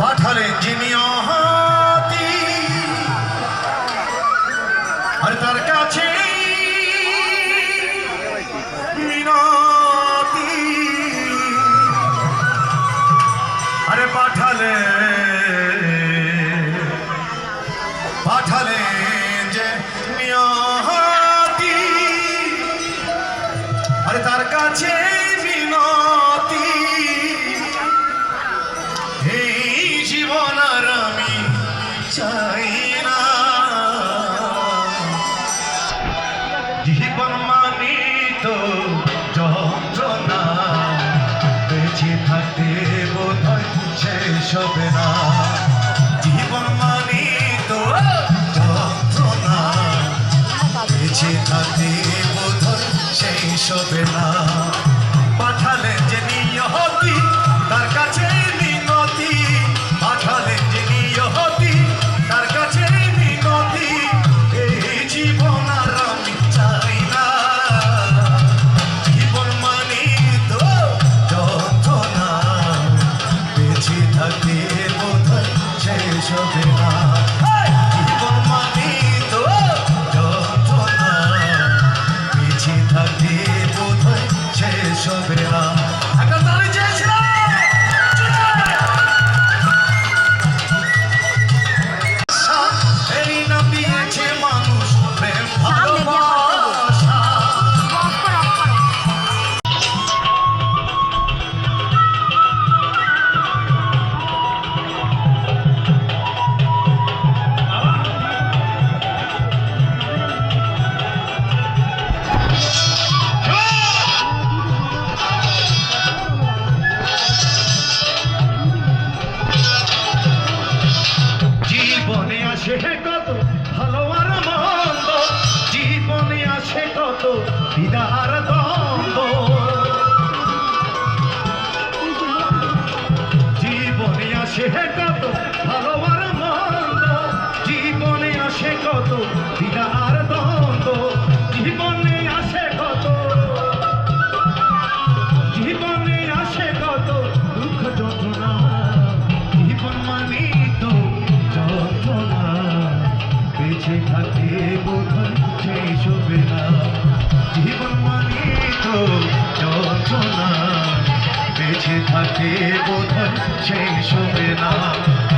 পাঠালেন জিনিয় পাঠালে পাঠালে যে নিয়তি। আরে তার কাছে বিনতি। এই জীবন আর আমি চাই না। জীবন মানি তো চোখের বেঁচে থাকে বোধন সেই শোভে জীবন মানে তো যন্ত্রণা বেঁচে থাকে বোধন সেই শোভে না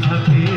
থাকি